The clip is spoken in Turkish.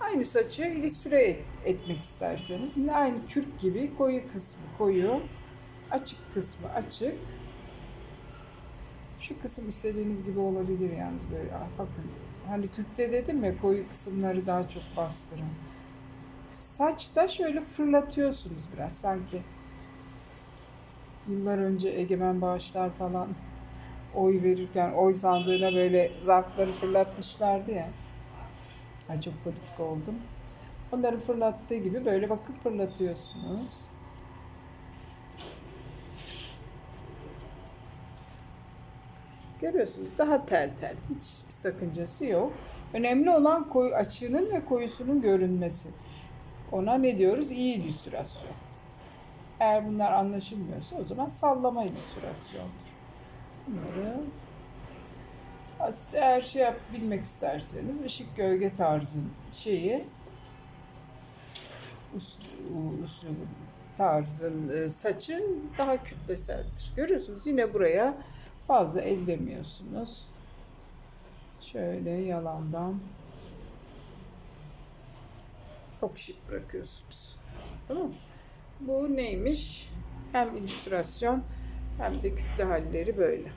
Aynı saçı illüstre et- etmek isterseniz yine aynı kürk gibi koyu kısmı koyu, açık kısmı açık. Şu kısım istediğiniz gibi olabilir yalnız böyle. Ah, Bakın hani kürkte dedim ya koyu kısımları daha çok bastırın. Saçta şöyle fırlatıyorsunuz biraz sanki. Yıllar önce Egemen Bağışlar falan oy verirken oy sandığına böyle zarfları fırlatmışlardı ya. Ay çok politik oldum. Onların fırlattığı gibi böyle bakın fırlatıyorsunuz. Görüyorsunuz daha tel tel. Hiçbir sakıncası yok. Önemli olan koyu açığının ve koyusunun görünmesi. Ona ne diyoruz? İyi illüstrasyon. Eğer bunlar anlaşılmıyorsa o zaman sallama illüstrasyondur. Bunları eğer şey yap, bilmek isterseniz ışık gölge tarzın şeyi us, uslubu tarzın e, saçı daha kütleseldir. Görüyorsunuz yine buraya fazla ellemiyorsunuz. Şöyle yalandan çok şık bırakıyorsunuz. Tamam? Bu neymiş? Hem illüstrasyon hem de kütle halleri böyle.